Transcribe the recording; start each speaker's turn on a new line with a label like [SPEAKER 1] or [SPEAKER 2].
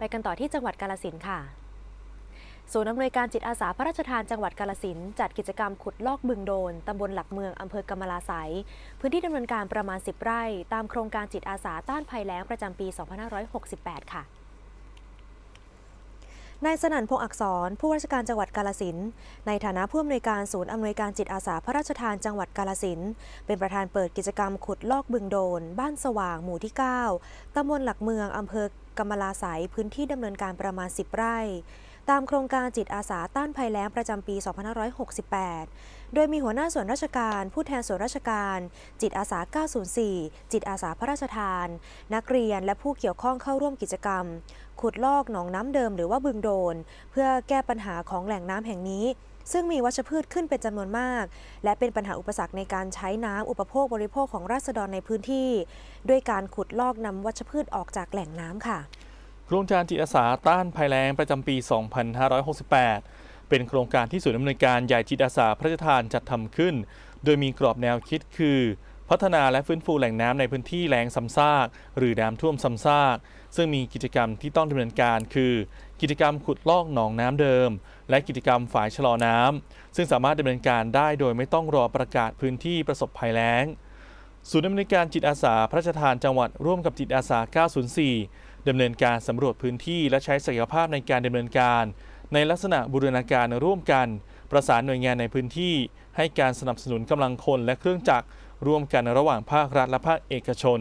[SPEAKER 1] ไปกันต่อที่จังหวัดกาลสินค่ะศูนย์อำนวยการจิตอาสาพระราชทานจังหวัดกาลสินจัดกิจกรรมขุดลอกบึงโดน ตำบลหลักเมืองอำเภอกำมะลาไสยพื้นที่ดำเนินการประมาณ 10 ไร่ ตามโครงการจิตอาสาต้านภัยแล้งประจำปี 2568 ค่ะนายสนั่นพงษ์อักษร ผู้ว่าราชการจังหวัดกาลสินในฐานะผู้อำนวยการศูนย์อำนวยการจิตอาสาพระราชทานจังหวัดกาลสินเป็นประธานเปิดกิจกรรมขุดลอกบึงโดน บ้านสว่างหมู่ที่ 9 ตำบลหลักเมืองอำเภอ กำมลาสายพื้นที่ดำเนินการประมาณ 10 ไร่ ตามโครงการจิตอาสาต้านภัยแล้งประจำปี 2568 โดยมีหัวหน้าส่วนราชการ ผู้แทนส่วนราชการ จิตอาสา 904 จิตอาสาพระราชทาน นักเรียนและผู้เกี่ยวข้องเข้าร่วมกิจกรรม ขุดลอกหนองน้ำเดิมหรือว่าบึงโดน เพื่อแก้ปัญหาของแหล่งน้ำแห่งนี้ ซึ่งมีวัชพืชขึ้นเป็นจำนวนมาก และเป็นปัญหาอุปสรรคในการใช้น้ำอุปโภคบริโภคของราษฎรในพื้นที่ ด้วยการขุดลอกนำวัชพืชออกจากแหล่งน้ำค่ะ
[SPEAKER 2] โครงการจิตอาสาต้านภัยแล้งประจำปี 2568 เป็นโครงการที่ศูนย์อำนวยการใหญ่จิตอาสาพระราชทานจัดทำขึ้น โดยมีกรอบแนวคิดคือ พัฒนาและฟื้นฟูแหล่งน้ำในพื้นที่แล้งซ้ำซาก หรือน้ำท่วมซ้ำซาก ซึ่งมีกิจกรรมที่ต้องดำเนินการคือ กิจกรรมขุดลอกหนองน้ำเดิม และกิจกรรมฝายชะลอน้ำซึ่งสามารถดำเนินการได้โดยไม่ต้องรอประกาศพื้นที่ประสบภัยแล้งศูนย์ดำเนินการจิตอาสาพระราชทานจังหวัดร่วมกับจิตอาสา 904 ดำเนินการสำรวจพื้นที่และใช้ศักยภาพในการดำเนินการ ในลักษณะบูรณาการร่วมกัน ประสานหน่วยงานในพื้นที่ ให้การสนับสนุนกำลังคนและเครื่องจักร ร่วมกันระหว่างภาครัฐและภาคเอกชน